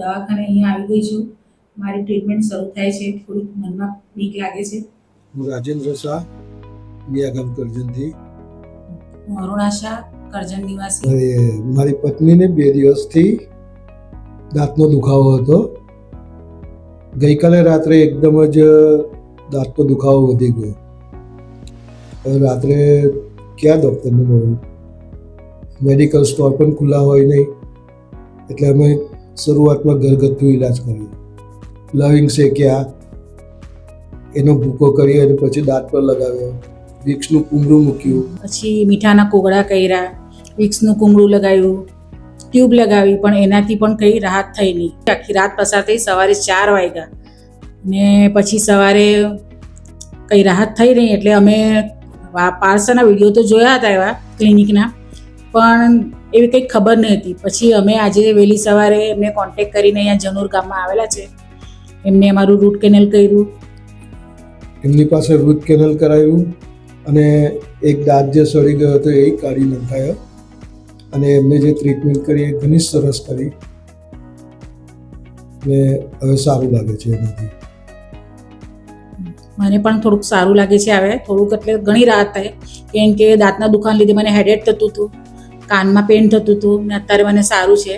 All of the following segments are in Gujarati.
દવાખાને અહીંયા આવી ગઈ છું. મારી ટ્રીટમેન્ટ શરૂ થાય છે. થોડીક મનમાં બીક લાગે છે. હું રાજેન્દ્ર શાહ મિયાગામ કરજણથી. હું અરુણા શાહ કરજણ નિવાસી. મારી પત્નીને બે દિવસથી દાંતનો દુખાવો હતો. ગઈકાલે રાત્રે એકદમ જ દાંતનો દુખાવો વધી ગયો. હવે રાત્રે ક્યાં ડૉક્ટરને મળવું? મેડિકલ સ્ટોર પણ ખુલ્લા હોય નહીં. એટલે અમે શરૂઆતમાં ઘરગથ્થુ ઈલાજ કર્યો. લવિંગ શેક્યા એનો ભૂકો કરી અને પછી દાંત પર લગાવ્યો. વિક્સનું કુમરું મૂક્યું. પછી મીઠાના કોગળા કર્યા. વિક્સનું કુમળું લગાવ્યું. ટ્યુબ લગાવી, પણ એનાથી પણ કંઈ રાહત થઈ નહીં. આખી રાત પસાર થઈ, સવારે ચાર વાગ્યા. ને પછી સવારે કંઈ રાહત થઈ નહીં, એટલે અમે વા- વીડિયો તો જોયા હતા એવા, ક્લિનિકના. પણ એવી કંઈક ખબર નહીં હતી. પછી અમે આજે વહેલી સવારે એમને કોન્ટેક કરીને અહીંયા જનોર ગામમાં આવેલા છે. એમને અમારું રૂટ કેનલ કર્યું. એમની પાસે રૂટ કેનલ કરાવ્યું અને એક દાંત જે સડી ગયો હતો એ કાઢી નંખાયો. અને એમને જે ટ્રીટમેન્ટ કરી એ ઘણી સરસ કરી. ને હવે સારું લાગે છે એનાથી. મને પણ થોડુંક સારું લાગે છે હવે. થોડુંક એટલે ઘણી રાહત થાય. કેમ કે દાંતના દુખાન લીધે મને હેડેક થતું હતું. કાનમાં પેન થતું હતું ને અત્યારે મને સારું છે.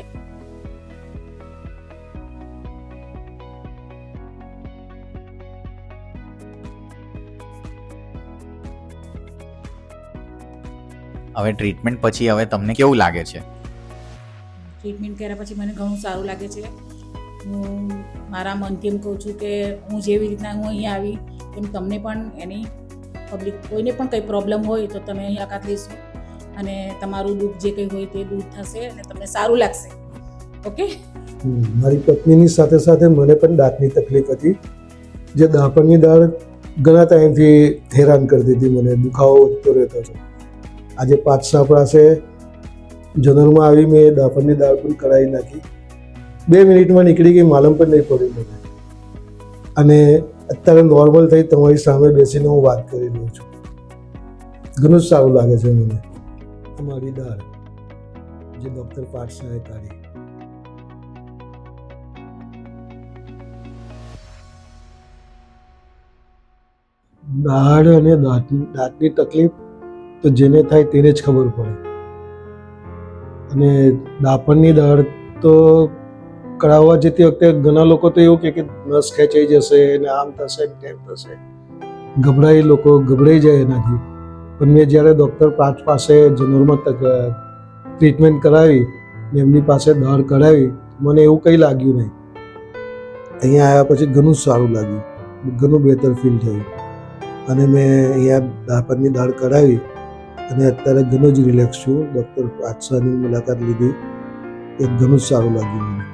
હવે ટ્રીટમેન્ટ પછી હવે તમને કેવું લાગે છે? ટ્રીટમેન્ટ કર્યા પછી મને ઘણું સારું લાગે છે. હું મારા મનથી એમ કહું છું કે હું જેવી રીતના હું અહીંયા આવી એમ તમને પણ એની પબ્લિક કોઈને પણ કંઈ પ્રોબ્લેમ હોય તો તમે અહીં આકાત લઈશું. અને તમારું દુઃખ જે કંઈ હોય તે દૂર થશે અને તમને સારું લાગશે. ઓકે? મારી પત્નીની સાથે સાથે મને પણ દાંતની તકલીફ હતી. જે દાંપણની દાળ ઘણા ટાઈમથી હેરાન કરી દીધી મને, દુખાવો વધતો રહેતો હતો. આજે પાંચ સાપડા છે. જનરલમાં આવી મેં દાંપણની દાળ પણ કઢાઈ નાખી. બે મિનિટમાં નીકળી ગઈ, માલમ પણ નહીં પડી મને. અને અત્યારે નોર્મલ થઈ તમારી સામે બેસીને હું વાત કરી રહ્યો છું. ઘણું જ સારું લાગે છે મને. અમારી વિદાર જે ડૉક્ટર પાઠશાહે કાઢી. દાઢ અને દાંત દાંતની તકલીફ તો જેને થાય તેને જ ખબર પડે. અને દાપણની દાઢ તો કઢાવવા જતી વખતે ઘણા લોકો તો એવું કે નસ ખેંચાઈ જશે ને આમ થશે ને તેમ થશે. ગભરાઈ લોકો ગભરાઈ જાય એનાથી. પણ જ્યારે ડૉક્ટર પાંચ પાસે જનોરમાં ટ્રીટમેન્ટ કરાવી એમની પાસે દાળ કઢાવી, મને એવું કંઈ લાગ્યું નહીં. અહીંયા આવ્યા પછી ઘણું જ સારું લાગ્યું. ઘણું બહેતર ફીલ થયું. અને મેં અહીંયા દાપણની દાળ કઢાવી અને અત્યારે ઘણું જ રિલેક્સ છું. ડૉક્ટર પાતશાહની મુલાકાત લીધી. એ ઘણું જ સારું લાગ્યું મને.